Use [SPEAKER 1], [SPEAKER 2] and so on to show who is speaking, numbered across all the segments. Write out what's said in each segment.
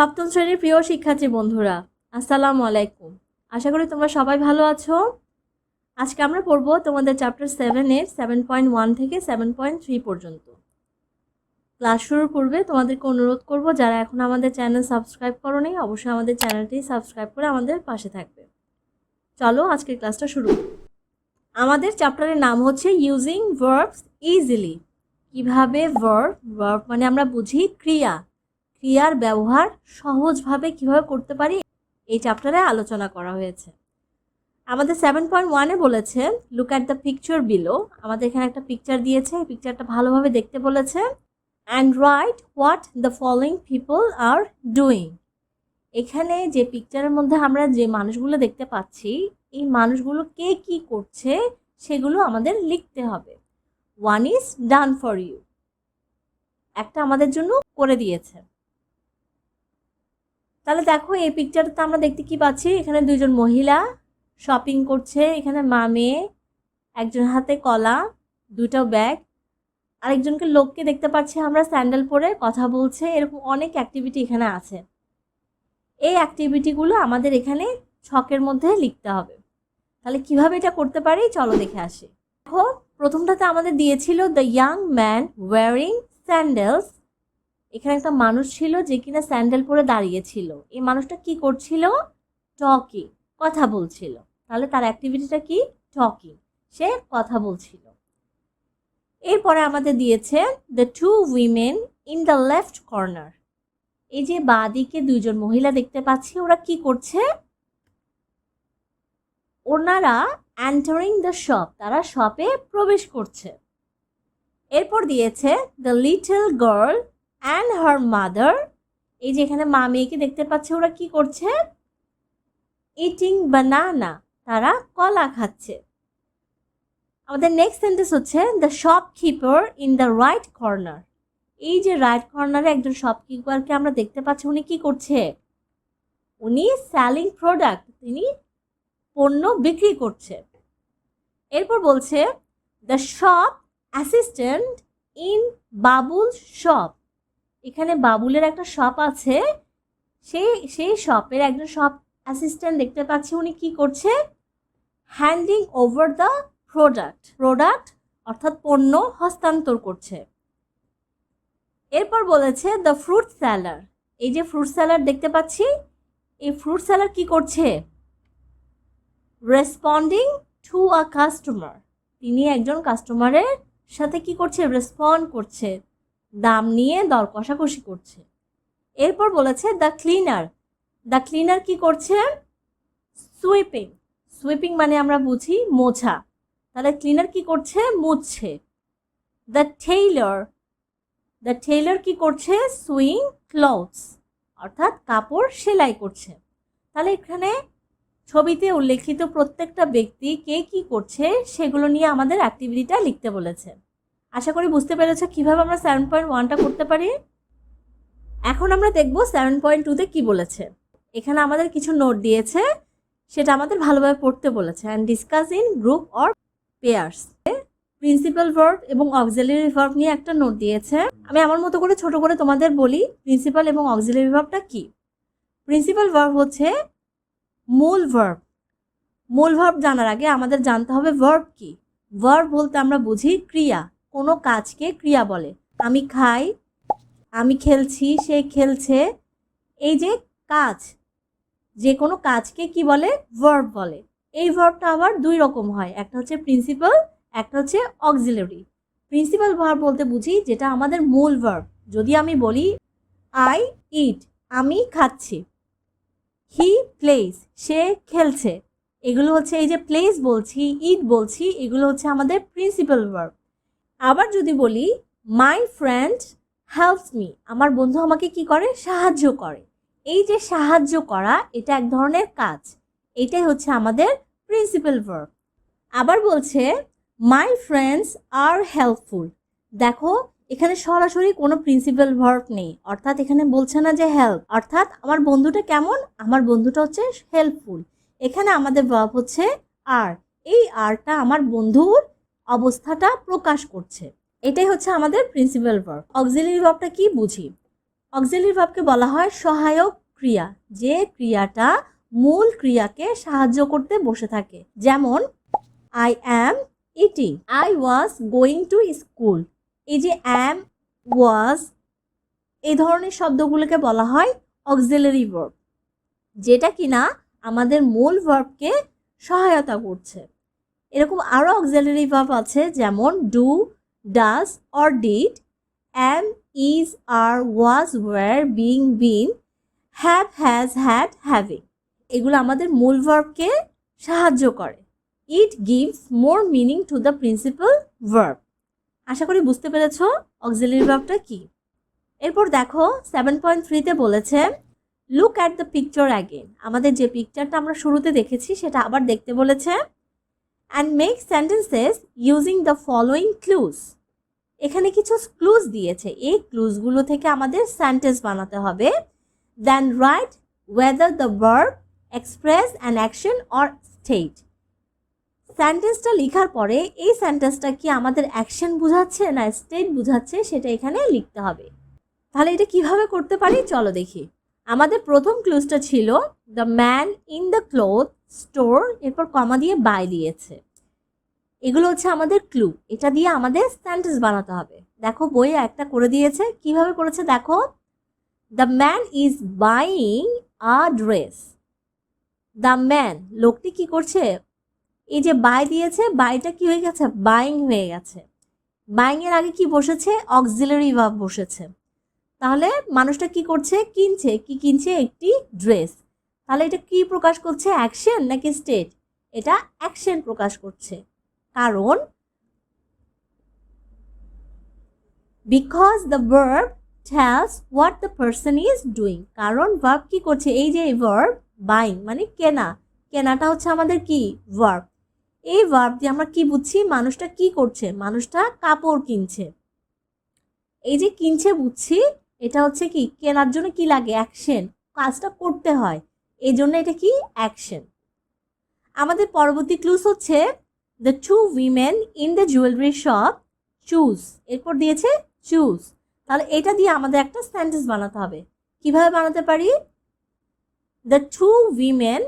[SPEAKER 1] সপ্তম শ্রেণির প্রিয় শিক্ষার্থী বন্ধুরা, আসসালামু আলাইকুম। আশা করি তোমরা সবাই ভালো আছো। আজকে আমরা পড়ব তোমাদের চ্যাপ্টার সেভেনের সেভেন পয়েন্ট ওয়ান থেকে সেভেন পয়েন্ট থ্রি পর্যন্ত। ক্লাস শুরুর পূর্বে তোমাদেরকে অনুরোধ করব, যারা এখন আমাদের চ্যানেল সাবস্ক্রাইব করো নি অবশ্যই আমাদের চ্যানেলটি সাবস্ক্রাইব করে আমাদের পাশে থাকবে। চলো আজকের ক্লাসটা শুরু। আমাদের চ্যাপ্টারের নাম হচ্ছে ইউজিং ভার্বস ইজিলি কীভাবে ভার্ব ভার্ব মানে আমরা বুঝি ক্রিয়া। ক্রিয়ার ব্যবহার সহজভাবে কীভাবে করতে পারি, এই চ্যাপ্টারে আলোচনা করা হয়েছে। আমাদের সেভেন পয়েন্ট ওয়ানে বলেছে look at the picture below আমাদের এখানে একটা পিকচার দিয়েছে, এই পিকচারটা ভালোভাবে দেখতে বলেছে। And write what the following people are doing এখানে যে পিকচারের মধ্যে আমরা যে মানুষগুলো দেখতে পাচ্ছি, এই মানুষগুলো কে কি করছে, সেগুলো আমাদের লিখতে হবে। One is done for you একটা আমাদের জন্য করে দিয়েছে। তাহলে দেখো এই পিকচারটা আমরা দেখতে কি পাচ্ছি? এখানে দুজন মহিলা শপিং করছে, এখানে মা মেয়ে, একজন হাতে কলা দুটো ব্যাগ আরেকজনকে লোককে দেখতে পাচ্ছি আমরা স্যান্ডেল পরে কথা বলছে, এরকম অনেক অ্যাক্টিভিটি এখানে আছে। এই অ্যাক্টিভিটিগুলো আমাদের এখানে ছকের মধ্যে লিখতে হবে। তাহলে কীভাবে এটা করতে পারি? চলো দেখে আসি। দেখো, প্রথমটাতে আমাদের দিয়েছিল the young man wearing sandals এখানে একটা মানুষ ছিল যে কিনা স্যান্ডেল পরে দাঁড়িয়েছিল এই মানুষটা কি করছিল? টকিং, কথা বলছিল। তাহলে তার অ্যাক্টিভিটিটা কি? টকিং। সে কথা বলছিল। এরপরে আমাদের দিয়েছে the two women in the left corner এই যে বাদিকে দুইজন মহিলা দেখতে পাচ্ছি, ওরা কি করছে? ওনারা অ্যান্টারিং দ্য শপ তারা শপে প্রবেশ করছে। এরপর দিয়েছে the little girl and her mother এই যে এখানে মা মেয়েকে দেখতে পাচ্ছে, ওরা কি করছে? ইটিং বানানা তারা কলা খাচ্ছে। আমাদের নেক্সট সেন্টেন্স হচ্ছে the shopkeeper in the right corner এই যে রাইট কর্নারে একজন শপকিপারকে আমরা দেখতে পাচ্ছি, উনি কি করছে? উনি সেলিং প্রোডাক্ট তিনি পণ্য বিক্রি করছে। এরপর বলছে the shop assistant in Babul shop এখানে বাবুলের একটা শপ আছে। সেই সেই শপের একজন শপ অ্যাসিস্ট্যান্ট দেখতে পাচ্ছি, উনি কি করছে? Handing over the product product অর্থাৎ পণ্য হস্তান্তর করছে। এরপর বলেছে দ্য ফ্রুট স্যালার এই যে ফ্রুট স্যালার দেখতে পাচ্ছি, এই ফ্রুট স্যালার কি করছে? রেসপন্ডিং টু আ কাস্টমার তিনি একজন কাস্টমারের সাথে কি করছে? রেসপন্ড করছে। দাম নিয়ে দর কষাকষি করছে। এরপর বলেছে দ্য ক্লিনার দ্য ক্লিনার কি করছে? সুইপিং সুইপিং মানে আমরা বুঝি মোছা। তাহলে ক্লিনার কি করছে? মুছছে। দ্য টেইলর দ্য টেইলর কি করছে? সুইং ক্লথস অর্থাৎ কাপড় সেলাই করছে। তাহলে এখানে ছবিতে উল্লেখিত প্রত্যেকটা ব্যক্তি কে কি করছে, সেগুলো নিয়ে আমাদের অ্যাক্টিভিটিটা লিখতে বলেছে। আশা করি বুঝতে পেরেছ কীভাবে আমরা সেভেন পয়েন্ট ওয়ানটা করতে পারি। এখন আমরা দেখব সেভেন পয়েন্ট টুতে কী বলেছে। এখানে আমাদের কিছু নোট দিয়েছে, সেটা আমাদের ভালোভাবে পড়তে বলেছে। And discuss in group or pairs principal verb এবং অক্সিলারি ভার্ব নিয়ে একটা নোট দিয়েছে। আমি আমার মতো করে ছোট করে তোমাদের বলি প্রিন্সিপাল এবং অক্সিলারি ভার্বটা কি? প্রিন্সিপাল ভার্ব হচ্ছে মূল ভার্ব মূল ভার্ব জানার আগে আমাদের জানতে হবে ভার্ব কি। ভার্ব বলতে আমরা বুঝি ক্রিয়া। কোনো কাজকে ক্রিয়া বলে। আমি খাই, আমি খেলছি, সে খেলছে। এই যে কাজ, যে কোনো কাজকে কি বলে? ভার্ব বলে। এই ভার্বটা আবার দুই রকম হয়। একটা হচ্ছে প্রিন্সিপাল একটা হচ্ছে অক্সিলারি প্রিন্সিপাল ভার্ব বলতে বুঝি যেটা আমাদের মূল ভার্ব যদি আমি বলি আই ইট আমি খাচ্ছি। হি প্লেস সে খেলছে। এগুলো হচ্ছে এই যে প্লেস বলছি ইট বলছি, এগুলো হচ্ছে আমাদের প্রিন্সিপাল ভার্ব আবার যদি বলি মাই ফ্রেন্ড হেল্পস মি আমার বন্ধু আমাকে কি করে? সাহায্য করে। এই যে সাহায্য করা, এটা এক ধরনের কাজ। এটাই হচ্ছে আমাদের প্রিন্সিপাল ভার্ব আবার বলছে মাই ফ্রেন্ডস আর হেল্পফুল দেখো, এখানে সরাসরি কোনো প্রিন্সিপাল ভার্ব নেই। অর্থাৎ এখানে বলছে না যে হেল্প অর্থাৎ আমার বন্ধুটা কেমন? আমার বন্ধুটা হচ্ছে হেল্পফুল এখানে আমাদের ভার্ব হচ্ছে আর এই আরটা আমার বন্ধুর অবস্থাটা প্রকাশ করছে। এটাই হচ্ছে আমাদের প্রিন্সিপাল ভার্ব অক্সিলারি ভার্বটা কি বুঝি? অক্সিলারি ভাবকে বলা হয় সহায়ক ক্রিয়া, যে ক্রিয়াটা মূল ক্রিয়াকে সাহায্য করতে বসে থাকে। যেমন I am eating I was going to school এই যে অ্যাম ওয়াজ এই ধরনের শব্দগুলোকে বলা হয় অক্সিলারি ভার্ব যেটা কিনা আমাদের মূল ভার্বকে সহায়তা করছে। এরকম আরও অক্সিলারি ভার্ব আছে যেমন do does or did am is are was were being been have has had having এগুলো আমাদের মূল ভার্বকে সাহায্য করে। It gives more meaning to the principal verb আশা করি বুঝতে পেরেছ অক্সিলারি ভার্বটা কি। এরপর দেখো সেভেন পয়েন্ট থ্রিতে বলেছে look at the picture again আমাদের যে পিকচারটা আমরা শুরুতে দেখেছি, সেটা আবার দেখতে বলেছে and make sentences using the following clues এখানে কিছু ক্লুজ দিয়েছে। এই ক্লুজগুলো থেকে আমাদের সেন্টেন্স বানাতে হবে। Then write whether the verb express an action or state সেন্টেন্সটা লেখার পরে এই সেন্টেন্সটা কি আমাদের অ্যাকশন বোঝাচ্ছে না স্টেট বোঝাচ্ছে সেটা এখানে লিখতে হবে। তাহলে এটা কীভাবে করতে পারি? চলো দেখি। আমাদের প্রথম ক্লুজটা ছিল the man in the cloth store, এরপর কমা দিয়ে বাই দিয়েছে। এগুলো হচ্ছে আমাদের ক্লু। এটা দিয়ে আমাদের সেন্টেন্স বানাতে হবে। দেখো বইয়ে একটা করে দিয়েছে। কীভাবে করেছে দেখো? The man is buying a dress the man লোকটি কি করছে? এই যে বাই দিয়েছে, বাইটা কি হয়ে গেছে? বাইং হয়ে গেছে। বাইং এর আগে কি বসেছে? অক্সিলারি ভাব বসেছে। তাহলে মানুষটা কি করছে? কিনছে। কি কিনছে? একটি ড্রেস তাহলে এটা কি প্রকাশ করছে? অ্যাকশন নাকি স্টেট? এটা অ্যাকশন প্রকাশ করছে। কারণ because the verb tells what the person is doing কারণ ভার্ব কি করছে? এই যে ভার্ব বাইং মানে কেনা। কেনাটা হচ্ছে আমাদের কি? ভার্ব এই ভার্ব দিয়ে আমরা কি বুঝছি? মানুষটা কি করছে? মানুষটা কাপড় কিনছে। এই যে কিনছে বুঝছি, এটা হচ্ছে কি? কেনার জন্য কি লাগে? অ্যাকশন। কাজটা করতে হয়। এই জন্য এটা কি? অ্যাকশন আমাদের পরবর্তী ক্লুজ হচ্ছে the two women in the jewellery shop choose এরপর দিয়েছে চুজ তাহলে এটা দিয়ে আমাদের একটা সেন্টেন্স বানাতে হবে। কীভাবে বানাতে পারি? The two women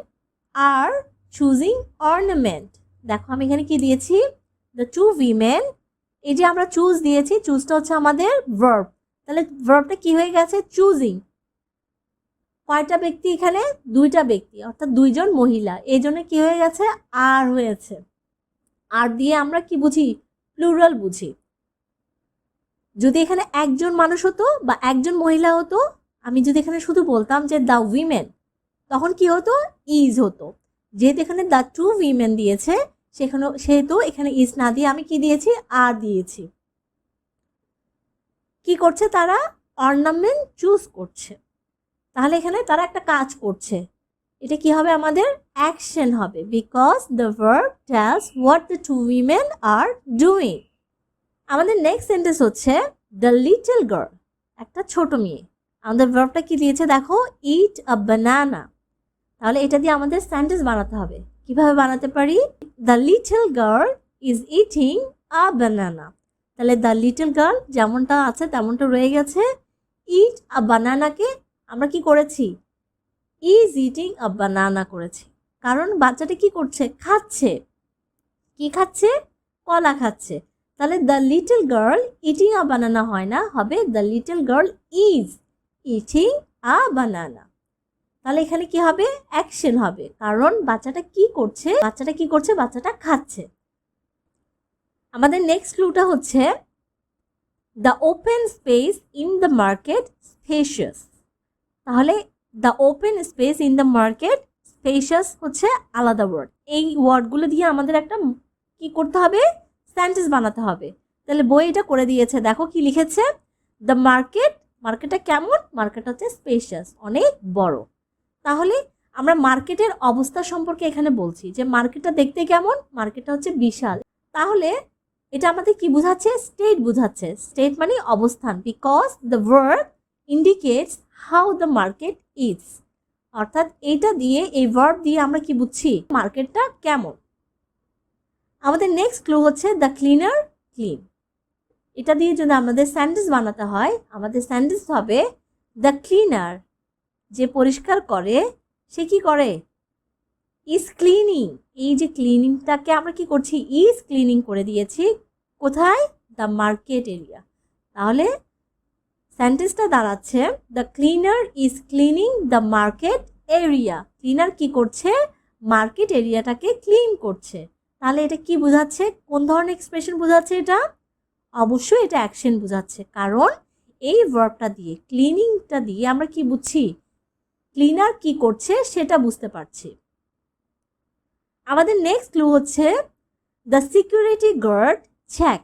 [SPEAKER 1] are choosing ornament দেখো, আমি এখানে কি দিয়েছি? দ্য টু উইমেন এই যে আমরা চুজ দিয়েছি চুজটা হচ্ছে আমাদের ভার্ব তাহলে ভার্বটা কি হয়ে গেছে? চুজিং কয়টা ব্যক্তি এখানে? দুইটা ব্যক্তি, অর্থাৎ দুইজন মহিলা। এই জন্য কি হয়ে গেছে? আর হয়েছে। আর দিয়ে আমরা কি বুঝি? প্লুরাল বুঝি। যদি এখানে একজন মানুষ হতো বা একজন মহিলা হতো, আমি যদি এখানে শুধু বলতাম যে দ্য উইমেন তখন কি হতো? ইজ হতো। যেহেতু এখানে দ্য টু উইমেন দিয়েছে সেখানে সেহেতু এখানে ইজ না দিয়ে আমি কি দিয়েছি? আর দিয়েছি। কি করছে তারা? অর্নামেন্ট চুজ করছে। তাহলে এখানে তারা একটা কাজ করছে। এটা কি হবে আমাদের? অ্যাকশন হবে। Because the verb tells what the two women are doing আমাদের নেক্সট সেন্টেন্স হচ্ছে দ্য লিটল গার্ল একটা ছোট মেয়ে। আমাদের ভার্বটা কি দিয়েছে দেখো? ইট আ বানানা তাহলে এটা দিয়ে আমাদের সেন্টেন্স বানাতে হবে। কীভাবে বানাতে পারি? The little girl is eating a banana তাহলে দ্য লিটল গার্ল যেমনটা আছে তেমনটা রয়ে গেছে। ইট আ বানানাকে আমরা কি করেছি? ইজ ইটিং আ বানানা করেছি। কারণ বাচ্চাটা কি করছে? খাচ্ছে। কি খাচ্ছে? কলা খাচ্ছে। তাহলে the little girl eating a banana হয় না, হবে the little girl is eating a banana তাহলে এখানে কি হবে? অ্যাকশন হবে। কারণ বাচ্চাটা কি করছে? বাচ্চাটা কি করছে? বাচ্চাটা খাচ্ছে। আমাদের নেক্সট ক্লুটা হচ্ছে the open space in the market spacious তাহলে the open space in the market spacious হচ্ছে আলাদা ওয়ার্ড এই ওয়ার্ডগুলো দিয়ে আমাদের একটা কি করতে হবে? সেন্টেন্স বানাতে হবে। তাহলে বই এটা করে দিয়েছে। দেখো কি লিখেছে? দ্য মার্কেট মার্কেটটা কেমন? মার্কেট হচ্ছে স্পেশিয়াস অনেক বড়। তাহলে আমরা মার্কেটের অবস্থা সম্পর্কে এখানে বলছি যে মার্কেটটা দেখতে কেমন? মার্কেটটা হচ্ছে বিশাল। তাহলে এটা আমাদের কি বোঝাচ্ছে? স্টেট বোঝাচ্ছে। স্টেট মানে অবস্থান। Because the word indicates how the market is অর্থাৎ এটা দিয়ে, এই ভার্ব দিয়ে আমরা কি বুঝছি? মার্কেটটা কেমন? আমাদের নেক্সট ক্লু হচ্ছে দ্য ক্লিনার ক্লিন এটা দিয়ে যদি আমাদের স্যান্ডেস বানাতে হয়, আমাদের স্যান্ডেস হবে দ্য ক্লিনার যে পরিষ্কার করে, সে কি করে? ইজ ক্লিনিং এই যে ক্লিনিংটাকে আমরা কি করছি? ইজ ক্লিনিং করে দিয়েছি। কোথায়? দ্য মার্কেট এরিয়া তাহলে সেন্টেন্সটা দাঁড়াচ্ছে the cleaner is cleaning the market area cleaner কি করছে? মার্কেট এরিয়াটাকে ক্লিন করছে। তাহলে এটা কি বোঝাচ্ছে? কোন ধরনের এক্সপ্রেশন বোঝাচ্ছে এটা? অবশ্যই এটা অ্যাকশন বোঝাচ্ছে। কারণ এই ভার্বটা দিয়ে ক্লিনিংটা দিয়ে আমরা কি বুঝছি? ক্লিনার কি করছে সেটা বুঝতে পারছি। আমাদের নেক্সট ক্লু হচ্ছে the security guard check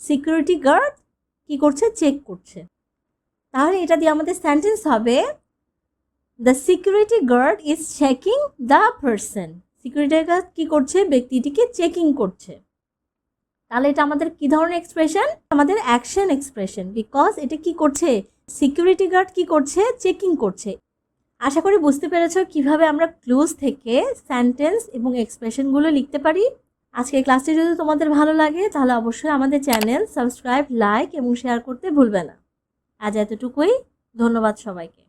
[SPEAKER 1] security guard কি করছে? চেক করছে। তাহলে এটা দিয়ে আমাদের সেন্টেন্স হবে the security guard is checking the person security guard কি করছে? ব্যক্তিটিকে চেকিং করছে। তাহলে এটা আমাদের কি ধরনের এক্সপ্রেশন আমাদের অ্যাকশন এক্সপ্রেশন বিকজ এটা কি করছে? সিকিউরিটি গার্ড কি করছে? চেকিং করছে। আশা করি বুঝতে পেরেছ কীভাবে আমরা ক্লুজ থেকে সেন্টেন্স এবং এক্সপ্রেশনগুলো লিখতে পারি। আজকের ক্লাসটি যদি তোমাদের ভালো লাগে, তাহলে অবশ্যই আমাদের চ্যানেল সাবস্ক্রাইব লাইক এবং শেয়ার করতে ভুলবে না। আজ এতটুকুই। ধন্যবাদ সবাইকে।